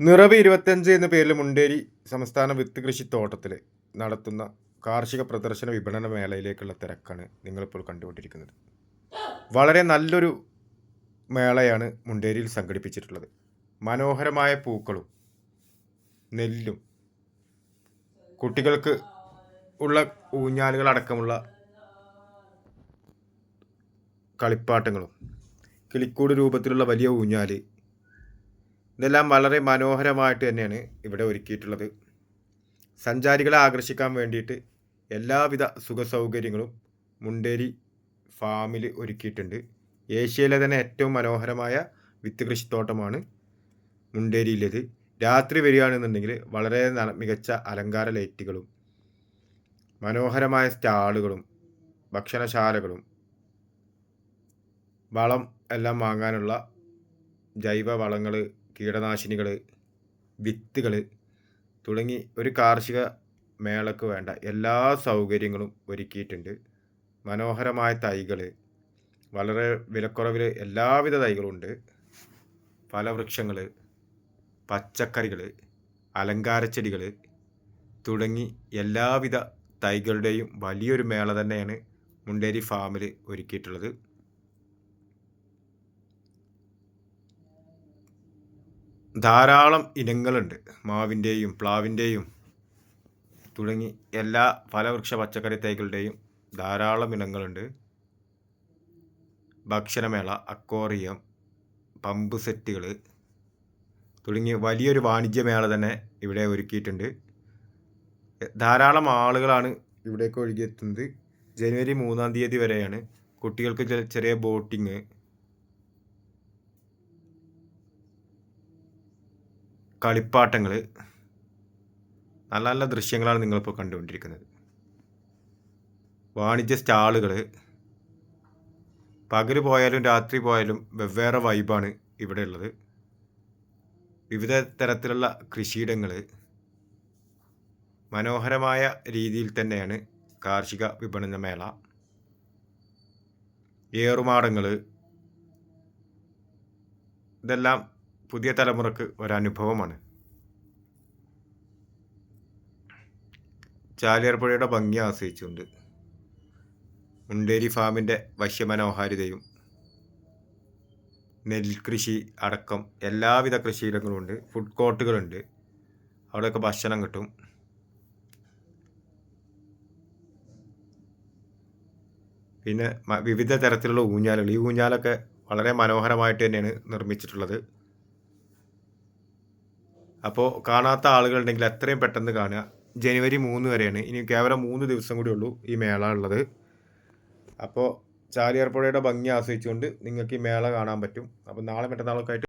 നിറവ് ഇരുപത്തഞ്ച് എന്ന പേരിൽ മുണ്ടേരി സംസ്ഥാന വിത്ത് കൃഷി തോട്ടത്തിൽ നടത്തുന്ന കാർഷിക പ്രദർശന വിപണന മേളയിലേക്കുള്ള തിരക്കാണ് നിങ്ങളിപ്പോൾ കണ്ടുകൊണ്ടിരിക്കുന്നത്. വളരെ നല്ലൊരു മേളയാണ് മുണ്ടേരിയിൽ സംഘടിപ്പിച്ചിട്ടുള്ളത്. മനോഹരമായ പൂക്കളും നെല്ലും കുട്ടികൾക്ക് ഉള്ള ഊഞ്ഞാലുകൾ അടക്കമുള്ള കളിപ്പാട്ടങ്ങളും കിളിക്കൂട് രൂപത്തിലുള്ള വലിയ ഊഞ്ഞാൽ ഇതെല്ലാം വളരെ മനോഹരമായിട്ട് തന്നെയാണ് ഇവിടെ ഒരുക്കിയിട്ടുള്ളത്. സഞ്ചാരികളെ ആകർഷിക്കാൻ വേണ്ടിയിട്ട് എല്ലാവിധ സുഖ സൗകര്യങ്ങളും മുണ്ടേരി ഫാമിൽ ഒരുക്കിയിട്ടുണ്ട്. ഏഷ്യയിലെ തന്നെ ഏറ്റവും മനോഹരമായ വിത്ത് കൃഷിത്തോട്ടമാണ് മുണ്ടേരിയിലേത്. രാത്രി വരികയാണെന്നുണ്ടെങ്കിൽ വളരെ മികച്ച അലങ്കാര ലൈറ്റുകളും മനോഹരമായ സ്റ്റാളുകളും ഭക്ഷണശാലകളും വളം എല്ലാം വാങ്ങാനുള്ള ജൈവ വളങ്ങൾ കീടനാശിനികൾ വിത്തുകൾ തുടങ്ങി ഒരു കാർഷിക മേളക്ക് വേണ്ട എല്ലാ സൗകര്യങ്ങളും ഒരുക്കിയിട്ടുണ്ട്. മനോഹരമായ തൈകൾ വളരെ വിലക്കുറവിൽ എല്ലാവിധ തൈകളുണ്ട്. ഫലവൃക്ഷങ്ങൾ പച്ചക്കറികൾ അലങ്കാരച്ചെടികൾ തുടങ്ങി എല്ലാവിധ തൈകളുടെയും വലിയൊരു മേള തന്നെയാണ് മുണ്ടേരി ഫാമിൽ ഒരുക്കിയിട്ടുള്ളത്. ധാരാളം ഇനങ്ങളുണ്ട്. മാവിന്റെയും പ്ലാവിന്റെയും തുടങ്ങി എല്ലാ ഫലവൃക്ഷ പച്ചക്കറി തൈകളുടെയും ധാരാളം ഇനങ്ങളുണ്ട്. ഭക്ഷണമേള അക്വോറിയം പമ്പ് സെറ്റുകൾ തുടങ്ങിയ വലിയൊരു വാണിജ്യമേള തന്നെ ഇവിടെ ഒരുക്കിയിട്ടുണ്ട്. ധാരാളം ആളുകളാണ് ഇവിടേക്ക് ഒഴുകിയെത്തുന്നത്. ജനുവരി മൂന്നാം തീയതി വരെയാണ് കുട്ടികൾക്ക് ചെറിയ ബോട്ടിങ് കളിപ്പാട്ടങ്ങൾ നല്ല നല്ല ദൃശ്യങ്ങളാണ് നിങ്ങളിപ്പോൾ കണ്ടുകൊണ്ടിരിക്കുന്നത്. വാണിജ്യ സ്റ്റാളുകൾ പകൽ പോയാലും രാത്രി പോയാലും വെവ്വേറെ വൈബാണ് ഇവിടെ ഉള്ളത് വിവിധ തരത്തിലുള്ള കൃഷിയിടങ്ങൾ മനോഹരമായ രീതിയിൽ തന്നെയാണ് കാർഷിക വിപണന മേള. ഏറുമാടങ്ങൾ ഇതെല്ലാം പുതിയ തലമുറയ്ക്ക് ഒരനുഭവമാണ്. ചാലിയാർപ്പുഴയുടെ ഭംഗി ആശ്രയിച്ചുകൊണ്ട് മുണ്ടേരി ഫാമിന്റെ വശ്യമനോഹാരിതയും നെൽകൃഷി അടക്കം എല്ലാവിധ കൃഷിയിടങ്ങളും ഉണ്ട് ഫുഡ് കോർട്ടുകളുണ്ട് അവിടെയൊക്കെ ഭക്ഷണം കിട്ടും. പിന്നെ വിവിധ തരത്തിലുള്ള ഊഞ്ഞാലുകൾ. ഈ ഊഞ്ഞാലൊക്കെ വളരെ മനോഹരമായിട്ട് തന്നെയാണ് നിർമ്മിച്ചിട്ടുള്ളത്. അപ്പോൾ കാണാത്ത ആളുകളുണ്ടെങ്കിൽ എത്രയും പെട്ടെന്ന് കാണുക. ജനുവരി മൂന്ന് വരെയാണ്. ഇനി കേവലം മൂന്ന് ദിവസം കൂടി ഉള്ളൂ ഈ മേള ഉള്ളത്. അപ്പോൾ ചാലിയാർപ്പുഴയുടെ ഭംഗി ആസ്വദിച്ചുകൊണ്ട് നിങ്ങൾക്ക് ഈ മേള കാണാൻ പറ്റും. അപ്പോൾ നാളെ മറ്റന്നാളൊക്കെ ആയിട്ട്